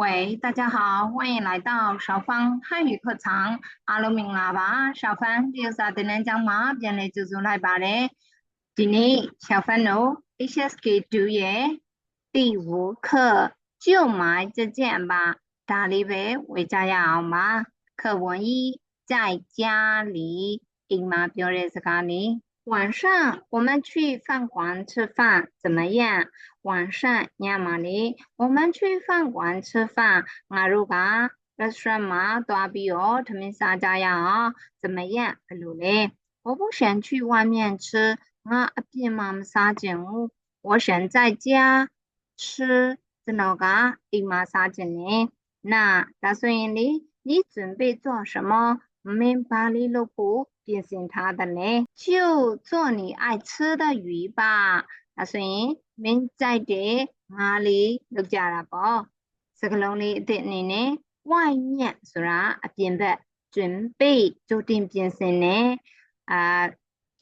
喂，大家好，欢迎来到小芳汉语课堂。အားလုံးမင်္ဂလာပါ။小芳ဒီဥစားတင်နန်းကျောင်းမှာပြန်လည်ကြိုဆိုလိုက်ပါတယ်။ဒီနေ့小芳တို့ HSK2 ရဲ့第五课就买这件吧ဒါလေးပဲဝေကြရအောင်ပါ။课文一在家里အိမ်မှာပြောတဲ့စကားလေး 晚上我们去饭馆吃饭怎么样？晚上ညမှာလေ我们去饭馆吃饭ငါတို့က restaurant မှာသွားပြီးတော့ထမင်းစားကြရအောင်怎么样ဘယ်လိုလဲ我不想去外面吃ငါအပြင်မှာမစားချင်ဘူး我想在家吃ကျွန်တော်ကအိမ်မှာစားချင်တယ်那ဒါဆိုရင်လေ你准备做什么မင်းဘာလေးလုပ်ဖို့ ပြင်ဆင်ထားတယ်လဲ就做你爱吃的鱼吧ဒါဆိုရင်မင်းကြိုက်တဲ့ငါးလေးလုပ်ကြတာပေါ့စကလုံးလေးအစ်စ်အနေနဲ့ဝိုင်းမြတ်ဆိုတာအပြင်ဘက်ကျွန်းပိတ်ကြိုတင်ပြင်ဆင်နေအာ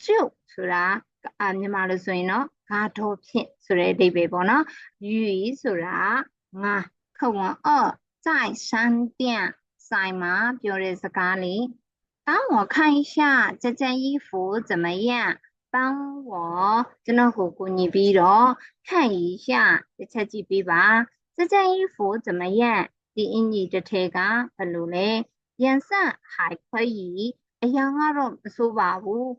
ကျုပ်ဆိုတာအာမြန်မာလိုဆိုရင်တော့ဂါတော်ဖြင့်ဆိုတဲ့အဓိပ္ပာယ်ပေါ့နော်ယူဆိုတာငါခဝန်အော့在商店ဆိုင်မှာပြောတဲ့စကားလေး 当我看一下这件衣服怎么样帮我ကျွန်တော်ကိုကူညီပြီးတော့看一下တစ်ချက်ကြည့်ပေးပါ这件衣服怎么样ဒီအင်ကြီးတစ်ထည်ကဘယ်လိုလဲ颜色还可以အရာကတော့မဆိုးပါဘူး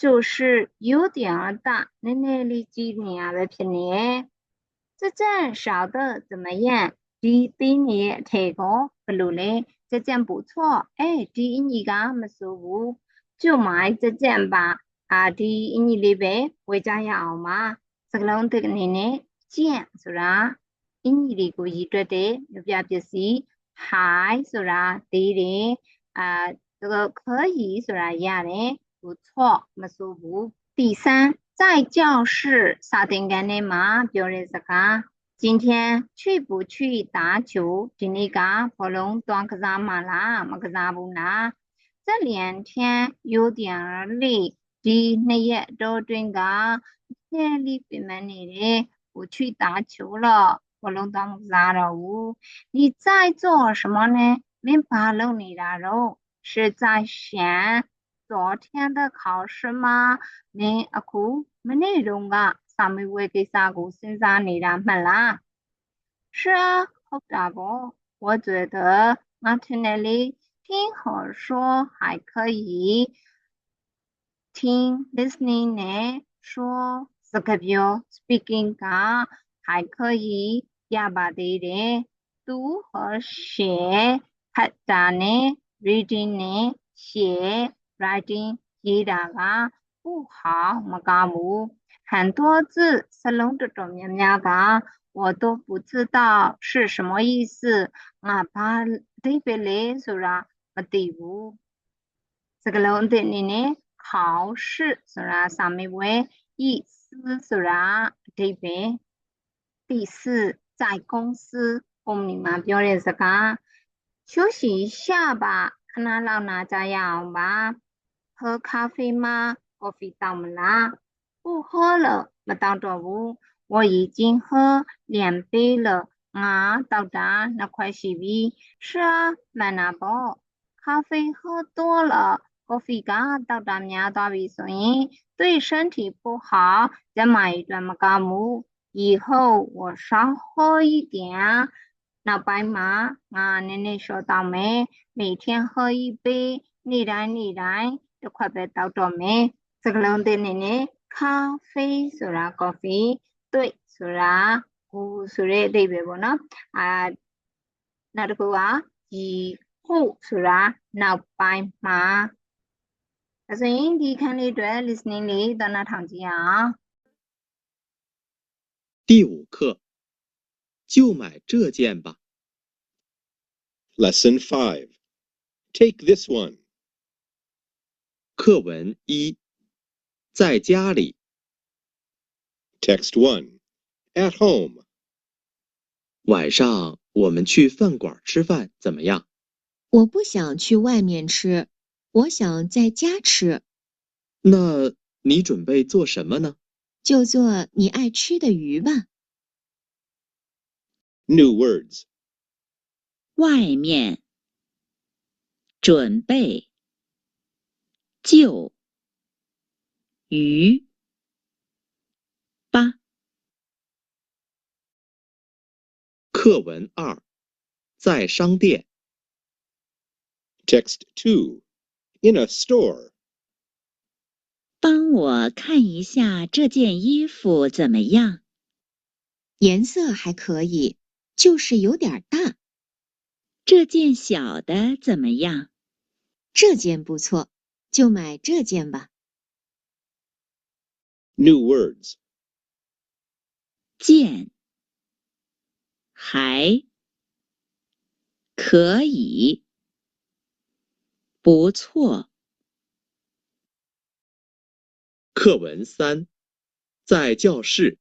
就是有点大နည်းနည်းလေးကြီးနေရပဲဖြစ်နေရဲ့这件少的怎么样 ဒီသေးနေရဲ့အထည်ကိုဘယ်လိုလဲ这件不错အဲဒီအင်ကြီးကမဆိုးဘူး就买这件吧အာဒီအင်ကြီးလေးပဲဝေကြရအောင်ပါစကလုံးတစ်အနေနဲ့ကျင့်ဆိုတာအင်ကြီးလေးကိုရည်တွက်တဲ့မြို့ပြပစ္စည်း high ဆိုတာသေးတယ်အာ这个可以ဆိုတာရတယ်不错မဆိုးဘူး第三在教室စာသင်ခန်းထဲမှာပြောတဲ့စကား 今天去不去打球？今天个跑龙端个啥嘛啦？么个啥不啦？这两天有点累，这那也都准个天里别蛮累的，不去打球了，跑龙端个啥了？呜，你在做什么呢？没跑龙你啦喽？是在想昨天的考试吗？你阿姑没内容啊？ စာမေးပွဲကိစ္စကိုစဉ်းစားနေတာမှတ်လား是啊ဟုတ်တာပေါ့我觉得ငါထင်တယ်လေ听好说还可以听 listening နဲ့说စကားပြော speaking က还可以ရပါသေးတယ်读和写ဖတ်တာနဲ့ reading နဲ့写 writing ရေးတာက不好မကောင်းဘူး 很多字是龙的种苗苗吧，我都不知道是什么意思。我把这边来说啦，没得不。这个龙的你呢？考试说啦，上面为意思说啦，这边。第四，在公司，我们嘛表的是讲休息一下吧，看那老哪家样吧，喝咖啡吗？咖啡到不啦？不喝了，不当中午，我已经喝两杯了。啊，到达那块席位。是啊，曼那宝，咖啡喝多了，咖啡家到达面大胃酸，对身体不好。再买一段么干木，以后我少喝一点。那白马啊，奶奶说倒霉，每天喝一杯，你来你来，都快被倒倒霉。这个老的奶奶。咖啡ဆိုတာ coffee တွေ့ဆိုတာဟိုဆိုတဲ့အဓိပ္ပာယ်ပေါ့နော်အာနောက်တစ်ခုကဒီဟုတ်ဆိုတာနောက်ပိုင်းမှာဒါဆိုရင်ဒီခန်းလေးအတွက် listening လေးသောနာထောင်ကြည့်အောင်第五课，就买这件吧。 Lesson 5. Take this one. 课文一， 在家里。Text one, At home. 晚上我们去饭馆吃饭怎么样？我不想去外面吃，我想在家吃，那你准备做什么呢？就做你爱吃的鱼吧。New words. 外面，准备，就，于，八。课文二，在商店。Text two, In a store. 帮我看一下这件衣服怎么样？颜色还可以，就是有点大。这件小的怎么样？这件不错，就买这件吧。New words. 件，还，可以，不错。课文三，在教室。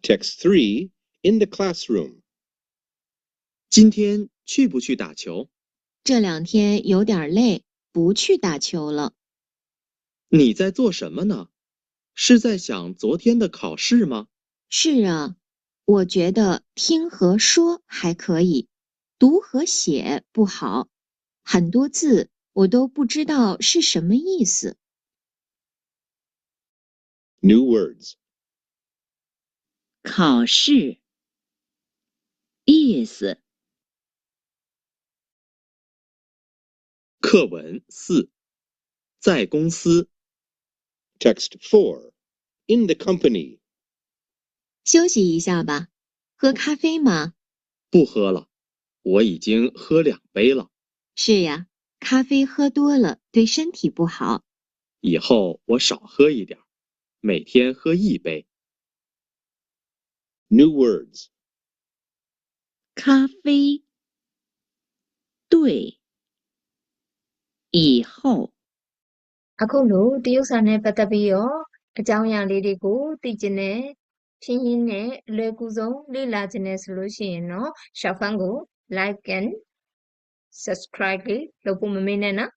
Text 3. In the classroom. 今天去不去打球？这两天有点累，不去打球了。你在做什么呢？ 是在想昨天的考试吗？是啊，我觉得听和说还可以，读和写不好，很多字我都不知道是什么意思。New words. 考试，意思，课文四，在公司。Text 4. In the company. 休息一下吧，喝咖啡吗？不喝了，我已经喝两杯了。是呀，咖啡喝多了对身体不好。以后我少喝一点儿，每天喝一杯。 New words. 咖啡，对，以后。 အခုလိုတရုတ်စာနဲ့ပတ်သက်ပြီးတော့အကြောင်းအရာလေးတွေကိုသိကျင်တဲ့ဖြင်းရင်းနဲ့အလွယ်ကူဆုံးလေ့လာကျင်တဲ့ဆိုလို့ရှိရင်တော့ရှောက်ဖန်းကို like and subscribe လေးလုပ်ဖို့မမေ့နဲ့နော်